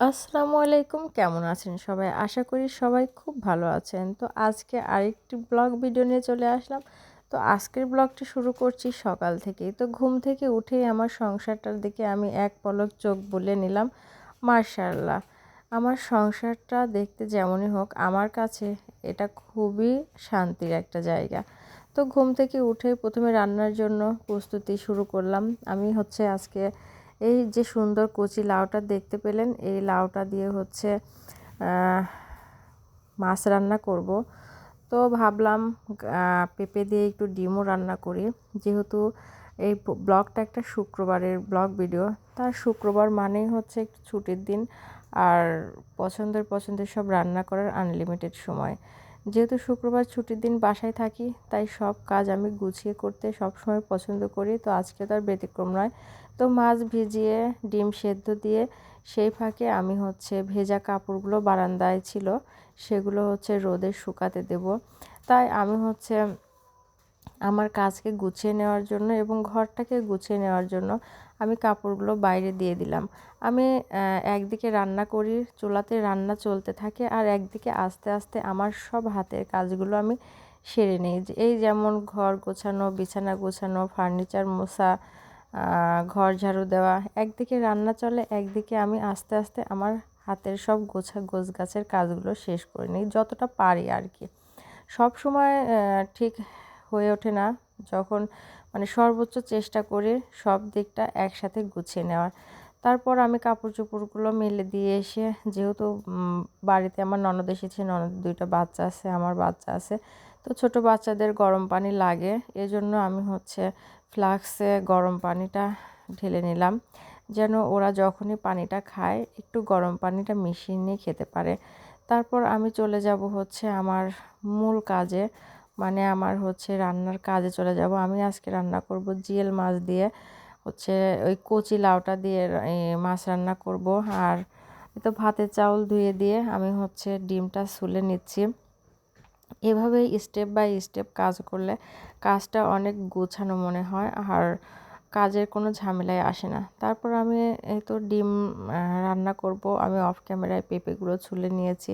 আসসালামু আলাইকুম কেমন আছেন সবাই? আশা করি সবাই খুব ভালো আছেন। তো আজকে আরেকটি ব্লগ ভিডিও নিয়ে চলে আসলাম। তো আজকের ব্লগটি শুরু করছি সকাল থেকেই। তো ঘুম থেকে উঠেই আমার সংসারটার দিকে আমি এক পলক চোখ বলে নিলাম। মার্শাল্লাহ আমার সংসারটা দেখতে যেমনই হোক, আমার কাছে এটা খুবই শান্তির একটা জায়গা। তো ঘুম থেকে উঠে প্রথমে রান্নার জন্য প্রস্তুতি শুরু করলাম। আমি হচ্ছে আজকে এই যে সুন্দর কচি লাউটা দেখতে পেলেন, এই লাউটা দিয়ে হচ্ছে মাছ রান্না করব। তো ভাবলাম পেঁপে দিয়ে একটু ডিমও রান্না করি। যেহেতু এই ব্লগটা একটা শুক্রবারের ব্লগ ভিডিও, তার শুক্রবার মানেই হচ্ছে একটু ছুটির দিন। আর পছন্দের পছন্দের সব রান্না করার আনলিমিটেড সময়। যেহেতু শুক্রবার ছুটির দিন বাসায় থাকি, তাই সব কাজ আমি গুছিয়ে করতে সব সময় পছন্দ করি। তো আজকে তার ব্যতিক্রম নয়। তো মাছ ভিজিয়ে, ডিম সেদ্ধ দিয়ে সেই ফাঁকে আমি হচ্ছে ভেজা কাপড়গুলো বারান্দায় ছিল, সেগুলো হচ্ছে রোদে শুকাতে দেব। তাই আমি হচ্ছে আমার কাজকে গুছিয়ে নেওয়ার জন্য এবং ঘরটাকে গুছিয়ে নেওয়ার জন্য আমি কাপড়গুলো বাইরে দিয়ে দিলাম। আমি একদিকে রান্না করি, চুলাতে রান্না চলতে থাকে আর একদিকে আস্তে আস্তে আমার সব হাতের কাজগুলো আমি সেরে নিই। এই যেমন ঘর গোছানো, বিছানা গোছানো, ফার্নিচার মোছা ঘর ঝাড়ু দেওয়া, একদিকে রান্না চলে, একদিকে আমি আস্তে আস্তে আমার হাতের সব গোছা গোছ গাছের কাজগুলো শেষ করে নিই, যতটা পারি আর কি। সব সময় ঠিক হয়ে ওঠে না। যখন মানে সর্বোচ্চ চেষ্টা করে সব দিকটা একসাথে গুছিয়ে নেওয়ার। তারপর আমি কাপড় চোপড়গুলো মেলে দিয়ে এসে, যেহেতু বাড়িতে আমার ননদ এসেছে ননদ দুইটা বাচ্চা আছে, আমার বাচ্চা আছে, তো ছোট বাচ্চাদের গরম পানি লাগে। এজন্য আমি হচ্ছে ফ্লাক্সে গরম পানিটা ঢেলে নিলাম, যেন ওরা যখনই পানিটা খায়, একটু গরম পানিটা মিশিয়ে নিয়ে খেতে পারে। তারপর আমি চলে যাব হচ্ছে আমার মূল কাজে মানে আমার হচ্ছে রান্নার কাজে চলে যাব। আমি আজকে রান্না করব জিয়েল মাছ দিয়ে, হচ্ছে ওই কচি লাউটা দিয়ে মাছ রান্না করব। আর তো ভাতের চাউল ধুয়ে দিয়ে আমি হচ্ছে ডিমটা সুলে নিচ্ছি। এভাবেই স্টেপ বাই স্টেপ কাজ করলে কাজটা অনেক গোছানো মনে হয়, আর কাজের কোনো ঝামেলায় আসে না। তারপর আমি তো ডিম রান্না করব। আমি অফ ক্যামেরায় পেঁপেগুলো ছুলে নিয়েছি।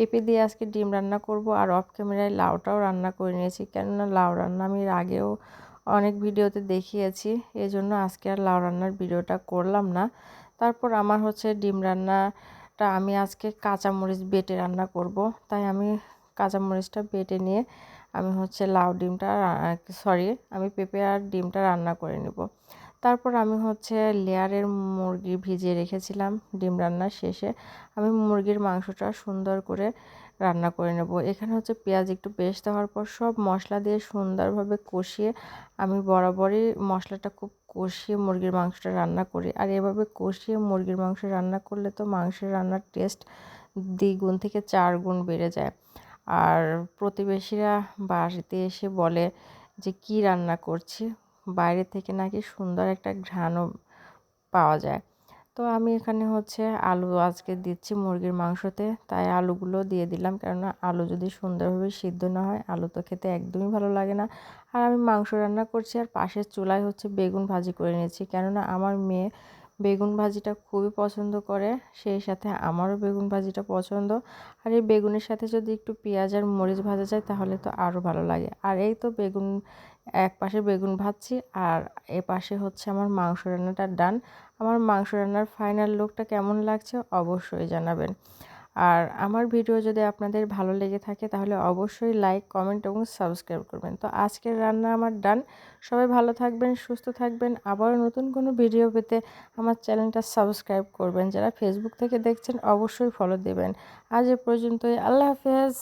পেঁপে দিয়ে আজকে ডিম রান্না করব আর অফ ক্যামেরায় লাউটাও রান্না করে নিয়েছি। কেননা লাউ রান্না আমি আগেও অনেক ভিডিওতে দেখিয়েছি এই জন্য আজকে আর লাউ রান্নার ভিডিওটা করলাম না। তারপর আমার হচ্ছে ডিম রান্নাটা আমি আজকে কাঁচামরিচ বেটে রান্না করব। তাই আমি কাঁচামরিচটা বেটে নিয়ে আমি হচ্ছে লাউ ডিমটা সরি আমি পেঁপে আর ডিমটা রান্না করে নেব। তারপর আমি হচ্ছে লেয়ারের মুরগি ভিজিয়ে রেখেছিলাম ডিম রান্নার শেষে। আমি মুরগির মাংসটা সুন্দর করে রান্না করে নেব। এখানে হচ্ছে পেঁয়াজ একটু পেস্ট দেওয়ার পর সব মশলা দিয়ে সুন্দরভাবে কষিয়ে আমি বরাবরই মশলাটা খুব কষিয়ে মুরগির মাংসটা রান্না করি। আর এভাবে কষিয়ে মুরগির মাংস রান্না করলে তো মাংসের রান্নার টেস্ট দ্বিগুণ থেকে চার গুণ বেড়ে যায়। আর প্রতিবেশীরা বাড়িতে এসে বলে যে, কি রান্না করছি? বাইরে থেকে নাকি সুন্দর একটা ঘ্রাণও পাওয়া যায়। তো আমি এখানে হচ্ছে আলু আজকে দিচ্ছি মুরগির মাংসতে, তাই আলুগুলো দিয়ে দিলাম। কেননা আলু যদি সুন্দরভাবে সিদ্ধ না হয়, আলু তো খেতে একদমই ভালো লাগে না। আর আমি মাংস রান্না করছি আর পাশের চুলায় হচ্ছে বেগুন ভাজি করে নিয়েছি। কেননা আমার মেয়ে বেগুন ভাজিটা খুবই পছন্দ করে, সেই সাথে আমারও বেগুন ভাজিটা পছন্দ। আর এই বেগুনের সাথে যদি একটু পেঁয়াজ আর মরিচ ভাজা যায় তাহলে তো আরও ভালো লাগে। আর এই তো বেগুন, এক পাশে বেগুন ভাজছি আর এ পাশে হচ্ছে আমার মাংস রান্নাটা ডান। আমার মাংস রান্নার ফাইনাল লুকটা কেমন লাগছে অবশ্যই জানাবেন। আর আমার ভিডিও যদি আপনাদের ভালো লেগে থাকে তাহলে অবশ্যই লাইক কমেন্ট এবং সাবস্ক্রাইব করবেন। তো আজকের রান্না আমার ডান সবাই ভালো থাকবেন, সুস্থ থাকবেন। আবার নতুন কোনো ভিডিও পেতে আমার চ্যানেলটা সাবস্ক্রাইব করবেন। যারা ফেসবুক থেকে দেখছেন অবশ্যই ফলো দেবেন। আজ এ পর্যন্তই। আল্লাহ হাফেজ।